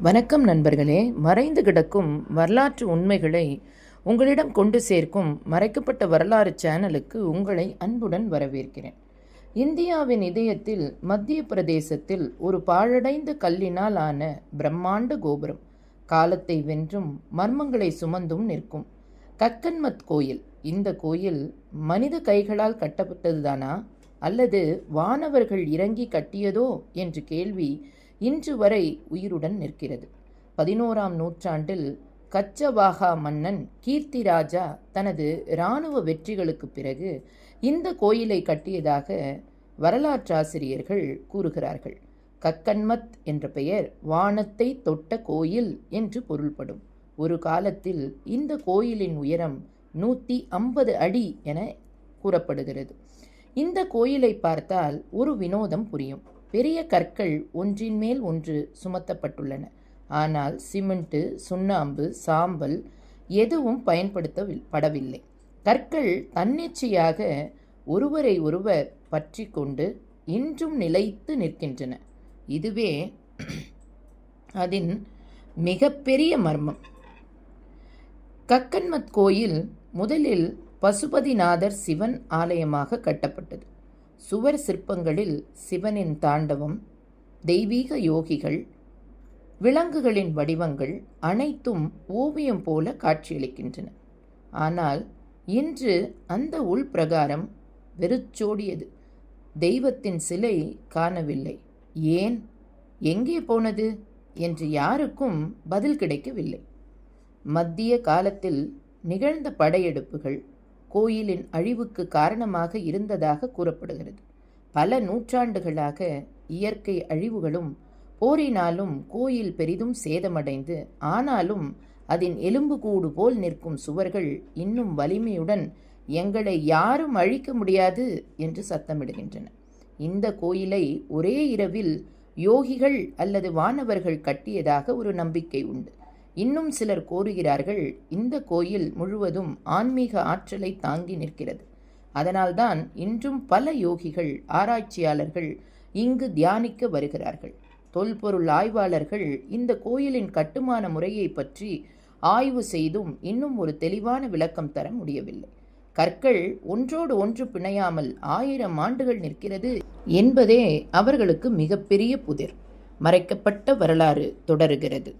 வணக்கம் நண்பர்களே மறைந்து கிடக்கும் வரலாற்று உண்மைகளை உங்களிடம் கொண்டு சேர்க்கும் மறைக்கப்பட்ட வரலாறு சேனலுக்கு உங்களை அன்புடன் வரவேற்கிறேன். இந்தியாவின் இதயத்தில் மத்திய பிரதேசத்தில் ஒரு பாழடைந்த கல்லினால் ஆன பிரம்மாண்ட கோபுரம் காலத்தை வென்றும் மர்மங்களை சுமந்தும் நிற்கும். கக்கன்மத் கோயில் இந்த கோயில் மனித கைகளால் கட்டப்பட்டதுதானா? அல்லது வானவர்கள் இறங்கி கட்டியதோ? என்று கேள்வி இன்று வரை உயிருடன் நிற்கிறது. பதினோராம் நூற்றாண்டில் கச்சவாகா மன்னன் கீர்த்திராஜா தனது இராணுவ வெற்றிகளுக்கு பிறகு இந்த கோயிலை கட்டியதாக வரலாற்றாசிரியர்கள் கூறுகிறார்கள். கக்கன்மத் என்ற பெயர் வானத்தை தொட்ட கோயில் என்று பொருள்படும். ஒரு காலத்தில் இந்த கோயிலின் உயரம் நூற்றி ஐம்பது அடி என கூறப்படுகிறது. இந்த கோயிலை பார்த்தால் ஒரு வினோதம் புரியும். பெரிய கற்கள் ஒன்றின் மேல் ஒன்று சுமத்தப்பட்டுள்ளன. ஆனால் சிமெண்ட்டு சுண்ணாம்பு சாம்பல் எதுவும் பயன்படுத்தப்படவில்லை கற்கள் தன்னிச்சையாக ஒருவரை ஒருவர் பற்றி கொண்டு இன்றும் நிலைத்து நிற்கின்றன. இதுவே அதன் மிகப்பெரிய மர்மம். கக்கன்மத் கோயில் முதலில் பசுபதிநாதர் சிவன் ஆலயமாக கட்டப்பட்டது. சுவர் சிற்பங்களில் சிவனின் தாண்டவம் தெய்வீக யோகிகள் விலங்குகளின் வடிவங்கள் அனைத்தும் ஓவியம் போல காட்சியளிக்கின்றன. ஆனால் இன்று அந்த உள்பிரகாரம் வெறிச்சோடியது. தெய்வத்தின் சிலை காணவில்லை. ஏன்? எங்கே போனது? என்று யாருக்கும் பதில் கிடைக்கவில்லை. மத்திய காலத்தில் நிகழ்ந்த படையெடுப்புகள் கோயிலின் அழிவுக்கு காரணமாக இருந்ததாக கூறப்படுகிறது. பல நூற்றாண்டுகளாக இயற்கை அழிவுகளும் போரினாலும் கோயில் பெரிதும் சேதமடைந்து ஆனாலும் அதன் எலும்புகூடு போல் நிற்கும் சுவர்கள் இன்னும் வலிமையுடன் எங்களை யாரும் அழிக்க முடியாது என்று சத்தமிடுகின்றன. இந்த கோயிலை ஒரே இரவில் யோகிகள் அல்லது வானவர்கள் கட்டியதாக ஒரு நம்பிக்கை உண்டு. இன்னும் சிலர் கோருகிறார்கள் இந்த கோயில் முழுவதும் ஆன்மீக ஆற்றலை தாங்கி நிற்கிறது. அதனால்தான் இன்றும் பல யோகிகள் ஆராய்ச்சியாளர்கள் இங்கு தியானிக்க வருகிறார்கள். தொல்பொருள் ஆய்வாளர்கள் இந்த கோயிலின் கட்டுமான முறையை பற்றி ஆய்வு செய்தும் இன்னும் ஒரு தெளிவான விளக்கம் தர முடியவில்லை. கற்கள் ஒன்றோடு ஒன்று பிணையாமல் ஆயிரம் ஆண்டுகள் நிற்கிறது என்பதே அவர்களுக்கு மிகப்பெரிய புதிர். மறைக்கப்பட்ட வரலாறு தொடருகிறது.